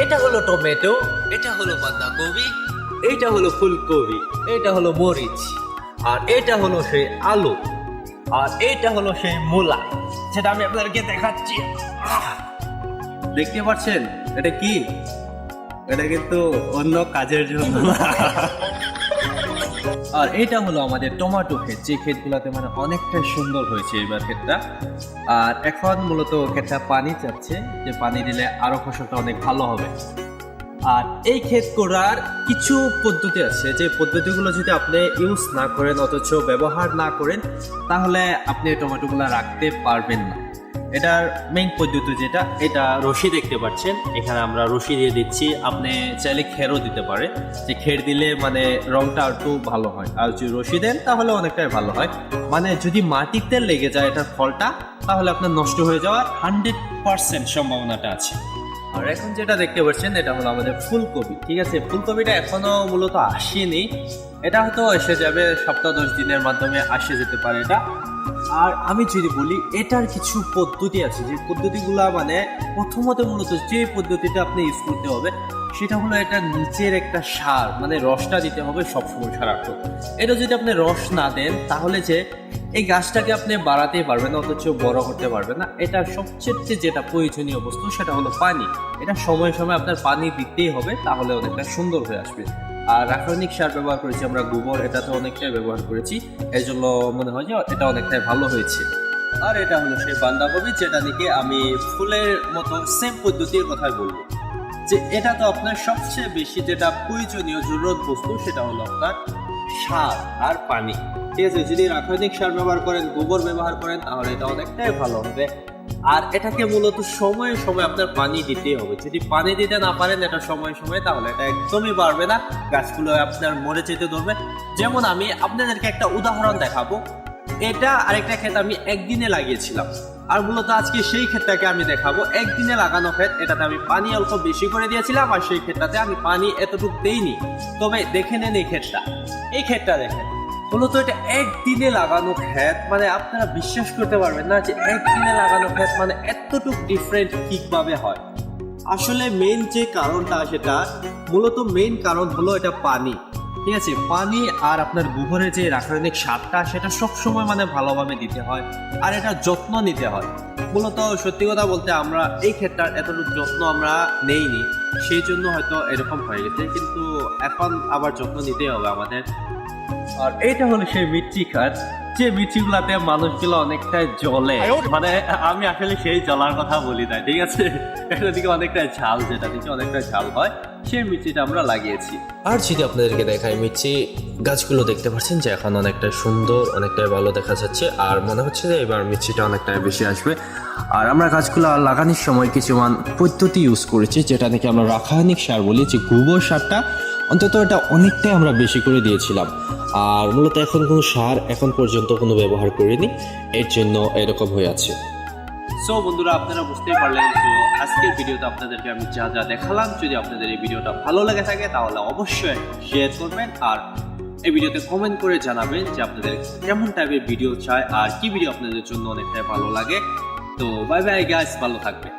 এটা হলো টমেটো এটা হলো বাঁধাকপি এটা হলো ফুলকপি এটা হলো মরিচ আর এটা হলো সেই আলু আর এটা হলো সেই মূলা সেটা আমি আপনাদেরকে দেখাচ্ছি। দেখতে পাচ্ছেন? এটা কি? এটা কিন্তু অন্য কাজের জন্য আর এটা হলো আমাদের টমেটো ক্ষেত। যে ক্ষেতগুলোতে মানে অনেকটাই সুন্দর হয়েছে এবার ক্ষেতটা। আর এখন মূলত ক্ষেতটা পানি চাচ্ছে, যে পানি দিলে আরও ফসলটা অনেক ভালো হবে। আর এই ক্ষেত করার কিছু পদ্ধতি আছে। যে পদ্ধতিগুলো যদি আপনি ইউজ না করেন, অথচ ব্যবহার না করেন, তাহলে আপনি টমেটোগুলো রাখতে পারবেন না। এটার মেইন পদ্ধতি যেটা, এটা রশি দেখতে পাচ্ছেন। এখানে আমরা রশি দিয়ে দিচ্ছি। আপনি চাইলে খেরও দিতে পারে যে খের দিলে মানে রংটা একটু ভালো হয়। আর যদি রশি দেন, তাহলে অনেকটাই ভালো হয়। মানে যদি মাটিতে লেগে যায় এটার ফলটা, তাহলে আপনার নষ্ট হয়ে যাওয়ার হান্ড্রেড পার্সেন্ট সম্ভাবনাটা আছে। আর এখন যেটা দেখতে পাচ্ছেন, এটা হলো আমাদের ফুলকপি। ঠিক আছে? ফুলকপিটা এখনও মূলত আসেনি। এটা হয়তো এসে যাবে সপ্তাহ দশ দিনের মাধ্যমে আসে যেতে পারে এটা। আর আমি যদি বলি, এটার কিছু পদ্ধতি আছে। যে পদ্ধতিগুলা মানে প্রথমত মূলত যে পদ্ধতিটা আপনি ইউজ করতে হবে, সেটা হলো এটা নিচের একটা সার মানে রসটা দিতে হবে সবসময় সারাক্ষণ এটা যদি আপনি রস না দেন, তাহলে যে এই গাছটাকে আপনি বাড়াতেই পারবেন অথচ বড় করতে পারবেন না। এটা সবচেয়ে যেটা প্রয়োজনীয় বস্তু, সেটা হলো পানি। এটা সময় সময় আপনার পানি দিতেই হবে, তাহলে অনেকটা সুন্দর হয়ে আসবে। আর রাসায়নিক সার ব্যবহার করেছি আমরা, গোবর, এটা তো অনেকটাই ব্যবহার করেছি। এই জন্য মনে হয় যে এটা অনেকটাই ভালো হয়েছে। আর এটা হলো সেই বান্ধাকপি যেটা নাকি আমি ফুলের মতো সেম পদ্ধতির কথা বলব। যে এটা তো আপনার সবচেয়ে বেশি যেটা প্রয়োজনীয় জরুরত বস্তু, সেটা হলো আপনার সার আর পানি। ঠিক আছে, যদি রাসায়নিক সার ব্যবহার করেন, গোবর ব্যবহার করেন, তাহলে এটা অনেকটাই ভালো হবে। আর এটাকে মূলত সময়ে সময়ে আপনার পানি দিতেই হবে। যদি পানি দিতে না পারেন এটা সময়ে সময়ে, তাহলে এটা একদমই বাড়বে না। গাছগুলো আপনার মরে যেতে ধরবে। যেমন আমি আপনাদেরকে একটা উদাহরণ দেখাবো। এটা আরেকটা ক্ষেত আমি একদিনে লাগিয়েছিলাম। আর মূলত আজকে সেই ক্ষেতটাকে আমি দেখাবো। একদিনে লাগানো ক্ষেত, এটাতে আমি পানি অল্প বেশি করে দিয়েছিলাম আর সেই ক্ষেতটাতে আমি পানি এতটুকু দেইনি। তবে দেখে নেন এই ক্ষেতটা। এই ক্ষেতটা দেখেন, মূলত এটা একদিনে লাগানো ক্ষেত মানে আপনারা বিশ্বাস করতে পারবেন না যে একদিনে লাগানো ক্ষেত মানে এতটুকু ডিফারেন্ট ঠিকভাবে হয়। আসলে মেইন যে কারণটা সেটা, মূলত মেইন কারণ হলো এটা পানি। ঠিক আছে? পানি আর আপনার গোবরের যে রাসায়নিক সারটা, সেটা সবসময় মানে ভালোভাবে দিতে হয় আর এটা যত্ন নিতে হয়। মূলত সত্যি কথা বলতে আমরা এই ক্ষেত্রে এতটুকু যত্ন আমরা নেইনি, সেই জন্য হয়তো এরকম হয়ে গেছে। কিন্তু এখন আবার যত্ন নিতেই হবে আমাদের। আর এটা হলো সেই মির্চি খাট। যে মির্চিগুলাতে মানুষগুলো অনেকটা জলে মানে আমি আসলে সেই জলার কথা বলি না ঠিক আছে? এটা দিকে অনেকটা ঝাল যেটা দিকে অনেকটা ঝাল হয় সেই মির্চিটা আমরা লাগিয়েছি। আর যদি আপনাদেরকে দেখাই মির্চি গাছগুলো দেখতে পাচ্ছেন যে এখন অনেকটা সুন্দর অনেকটাই ভালো দেখা যাচ্ছে আর মনে হচ্ছে যে এবার মির্চিটা অনেকটাই বেশি আসবে। আর আমরা গাছগুলো লাগানোর সময় কিছু মান পদ্ধতি ইউজ করেছি যেটা নাকি আমরা রাসায়নিক সার বলি যে গোবর সারটা অন্তত এটা অনেকটাই আমরা বেশি করে দিয়েছিলাম। আর মূলত এখন কোনো সার এখন পর্যন্ত কোনো ব্যবহার করিনি, এর জন্য এরকম হয়ে আছে। সো বন্ধুরা, আপনারা বুঝতেই পারলেন তো আজকের ভিডিওতে আপনাদেরকে আমি যা যা দেখালাম, যদি আপনাদের এই ভিডিওটা ভালো লেগে থাকে, তাহলে অবশ্যই শেয়ার করবেন আর এই ভিডিওতে কমেন্ট করে জানাবেন যে আপনাদের কেমন টাইপের ভিডিও চাই আর কি ভিডিও আপনাদের জন্য অনেকটাই ভালো লাগে। তো বাই বাই গাইস ভালো থাকবেন।